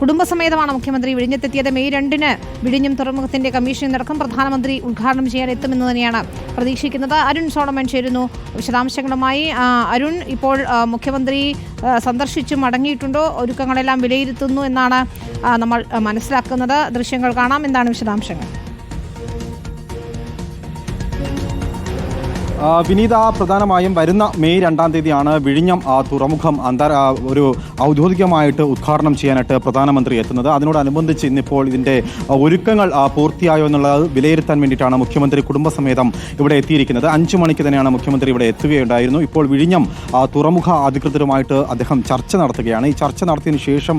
കുടുംബസമേതമാണ് മുഖ്യമന്ത്രി വിഴിഞ്ഞത്തെത്തിയത്. മെയ് രണ്ടിന് വിഴിഞ്ഞം തുറമുഖത്തിന്റെ കമ്മീഷൻ നടക്കും. പ്രധാനമന്ത്രി ഉദ്ഘാടനം ചെയ്യാൻ എത്തുമെന്ന് തന്നെയാണ് പ്രതീക്ഷിക്കുന്നത്. അരുൺ സോളമൻ ചേരുന്നു. വിശദാംശങ്ങളുമായി അരുൺ ഇപ്പോൾ മുഖ്യമന്ത്രി സന്ദർശിച്ചു മടങ്ങിയിട്ടുണ്ടോ? ഒരുക്കങ്ങളെല്ലാം വിലയിരുത്തുന്നു എന്നാണ് നമ്മൾ മനസ്സിലാക്കുന്നത്. ദൃശ്യങ്ങൾ കാണാം. എന്താണ് വിശദാംശങ്ങൾ? വിനീത പ്രധാനമായും വരുന്ന മെയ് രണ്ടാം തീയതിയാണ് വിഴിഞ്ഞം തുറമുഖം അന്താ ആ, ഒരു ഔദ്യോഗികമായിട്ട് ഉദ്ഘാടനം ചെയ്യാനായിട്ട് പ്രധാനമന്ത്രി എത്തുന്നത്. അതിനോടനുബന്ധിച്ച് ഇന്നിപ്പോൾ ഇതിന്റെ ഒരുക്കങ്ങൾ പൂർത്തിയായോ എന്നുള്ളത് വിലയിരുത്താൻ വേണ്ടിയിട്ടാണ് മുഖ്യമന്ത്രി കുടുംബസമേതം ഇവിടെ എത്തിയിരിക്കുന്നത്. അഞ്ചു മണിക്ക് തന്നെയാണ് മുഖ്യമന്ത്രി ഇവിടെ എത്തുകയുണ്ടായിരുന്നു. ഇപ്പോൾ വിഴിഞ്ഞം തുറമുഖ അധികൃതരുമായിട്ട് അദ്ദേഹം ചർച്ച നടത്തുകയാണ്. ഈ ചർച്ച നടത്തിയതിന് ശേഷം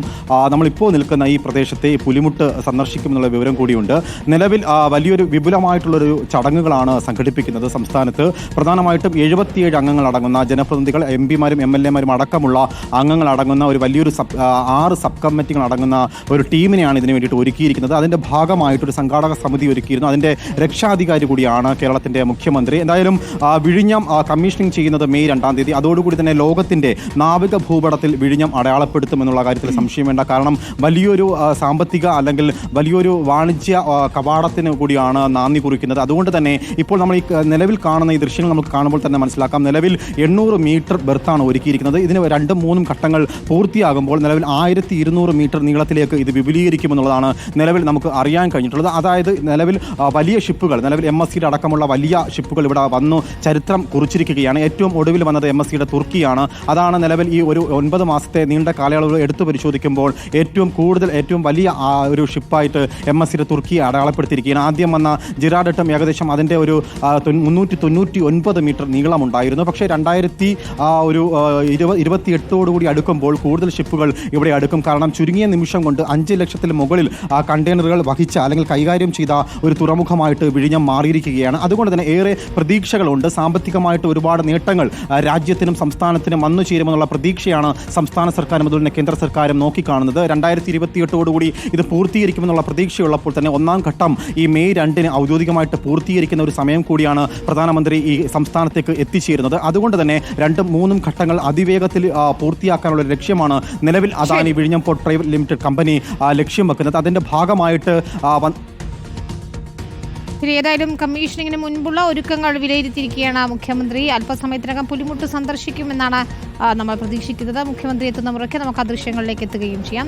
നമ്മളിപ്പോൾ നിൽക്കുന്ന ഈ പ്രദേശത്തെ പുലിമുട്ട് സന്ദർശിക്കുമെന്നുള്ള വിവരം കൂടിയുണ്ട്. നിലവിൽ വലിയൊരു വിപുലമായിട്ടുള്ളൊരു ചടങ്ങുകളാണ് സംഘടിപ്പിക്കുന്നത് സംസ്ഥാനത്ത്. പ്രധാനമായിട്ടും എഴുപത്തിയേഴ് അംഗങ്ങൾ അടങ്ങുന്ന ജനപ്രതിനിധികൾ എം പിമാരും എം എൽ എമാരും അടക്കമുള്ള അംഗങ്ങൾ അടങ്ങുന്ന ഒരു വലിയൊരു സബ് ആറ് സബ് കമ്മിറ്റികൾ അടങ്ങുന്ന ഒരു ടീമിനെയാണ് ഇതിനു വേണ്ടിയിട്ട് ഒരുക്കിയിരിക്കുന്നത്. അതിന്റെ ഭാഗമായിട്ടൊരു സംഘാടക സമിതി ഒരുക്കിയിരുന്നു. അതിന്റെ രക്ഷാധികാരി കൂടിയാണ് കേരളത്തിന്റെ മുഖ്യമന്ത്രി. എന്തായാലും വിഴിഞ്ഞം കമ്മീഷനിങ് ചെയ്യുന്നത് മെയ് രണ്ടാം തീയതി. അതോടുകൂടി തന്നെ ലോകത്തിന്റെ നാവിക ഭൂപടത്തിൽ വിഴിഞ്ഞം അടയാളപ്പെടുത്തുമെന്നുള്ള കാര്യത്തിൽ സംശയം വേണ്ട. കാരണം വലിയൊരു സാമ്പത്തിക അല്ലെങ്കിൽ വലിയൊരു വാണിജ്യ കവാടത്തിന് കൂടിയാണ് നാന്ദി കുറിക്കുന്നത്. അതുകൊണ്ട് തന്നെ ഇപ്പോൾ നമ്മൾ ഈ നിലവിൽ കാണുന്ന ഈ ദൃശ്യങ്ങൾ നമുക്ക് കാണുമ്പോൾ തന്നെ മനസ്സിലാക്കാം. നിലവിൽ എണ്ണൂറ് മീറ്റർ ബെർത്താണ് ഒരുക്കിയിരിക്കുന്നത്. ഇതിന് രണ്ടും മൂന്നും ഘട്ടങ്ങൾ പൂർത്തിയാകുമ്പോൾ നിലവിൽ ആയിരത്തി ഇരുന്നൂറ് മീറ്റർ നീളത്തിലേക്ക് ഇത് വിപുലീകരിക്കുമെന്നുള്ളതാണ് നിലവിൽ നമുക്ക് അറിയാൻ കഴിഞ്ഞിട്ടുള്ളത്. അതായത് നിലവിൽ വലിയ ഷിപ്പുകൾ നിലവിൽ എം എസ് സിയുടെ അടക്കമുള്ള വലിയ ഷിപ്പുകൾ ഇവിടെ വന്നു ചരിത്രം കുറിച്ചിരിക്കുകയാണ്. ഏറ്റവും ഒടുവിൽ വന്നത് എം എസ് സിയുടെ തുർക്കിയാണ്. അതാണ് നിലവിൽ ഈ ഒരു ഒൻപത് മാസത്തെ നീണ്ട കാലയളവ് എടുത്തു പരിശോധിക്കുമ്പോൾ ഏറ്റവും കൂടുതൽ ഏറ്റവും വലിയ ഒരു ഷിപ്പായിട്ട് എം എസ് സിയുടെ തുർക്കിയെ അടയാളപ്പെടുത്തിയിരിക്കുകയാണ്. ആദ്യം വന്ന ജിറാഡട്ടം ഏകദേശം അതിന്റെ ഒരു മുന്നൂറ്റി തൊണ്ണൂറ്റി ഒൻപത് മീറ്റർ നീളമുണ്ടായിരുന്നു. പക്ഷേ രണ്ടായിരത്തി ഒരു ഇരുപത് ഇരുപത്തിയെട്ടോടുകൂടി അടുക്കുമ്പോൾ കൂടുതൽ ഷിപ്പുകൾ ഇവിടെ അടുക്കും. കാരണം ചുരുങ്ങിയ നിമിഷം കൊണ്ട് അഞ്ച് ലക്ഷത്തിൽ മുകളിൽ കണ്ടെയ്നറുകൾ വഹിച്ച അല്ലെങ്കിൽ കൈകാര്യം ചെയ്ത ഒരു തുറമുഖമായിട്ട് വിഴിഞ്ഞം മാറിയിരിക്കുകയാണ്. അതുകൊണ്ട് തന്നെ ഏറെ പ്രതീക്ഷകളുണ്ട്. സാമ്പത്തികമായിട്ട് ഒരുപാട് നേട്ടങ്ങൾ രാജ്യത്തിനും സംസ്ഥാനത്തിനും വന്നു ചേരുമെന്നുള്ള പ്രതീക്ഷയാണ് സംസ്ഥാന സർക്കാരും അതുപോലെ തന്നെ കേന്ദ്ര സർക്കാരും നോക്കിക്കാണുന്നത്. രണ്ടായിരത്തി ഇരുപത്തിയെട്ടോടുകൂടി ഇത് പൂർത്തീകരിക്കുമെന്നുള്ള പ്രതീക്ഷയുള്ളപ്പോൾ തന്നെ ഒന്നാം ഘട്ടം ഈ മെയ് രണ്ടിന് ഔദ്യോഗികമായിട്ട് പൂർത്തീകരിക്കുന്ന ഒരു സമയം കൂടിയാണ് പ്രധാനമന്ത്രി ഈ സംസ്ഥാനത്തേക്ക് എത്തിച്ചേരുന്നത്. അതുകൊണ്ട് തന്നെ രണ്ടും മൂന്നും ഘട്ടങ്ങൾ അതിവേഗത്തിൽ പൂർത്തിയാക്കാനുള്ള ലക്ഷ്യമാണ് നിലവിൽ അദാനി വിഴിഞ്ഞം പോർട്ട് പ്രൈവറ്റ് ലിമിറ്റഡ് കമ്പനി ലക്ഷ്യം വെക്കുന്നത്. അതിന്റെ ഭാഗമായിട്ട് ഇനി ശരി ഏതായാലും കമ്മീഷനിങ്ങിന് മുൻപുള്ള ഒരുക്കങ്ങൾ വിലയിരുത്തിയിരിക്കുകയാണ് മുഖ്യമന്ത്രി. അല്പസമയത്തിനകം പുലിമുട്ട് സന്ദർശിക്കുമെന്നാണ് നമ്മൾ പ്രതീക്ഷിക്കുന്നത്. മുഖ്യമന്ത്രി എത്തുന്ന മുറയ്ക്ക് നമുക്ക് ആ ദൃശ്യങ്ങളിലേക്ക് എത്തുകയും ചെയ്യാം.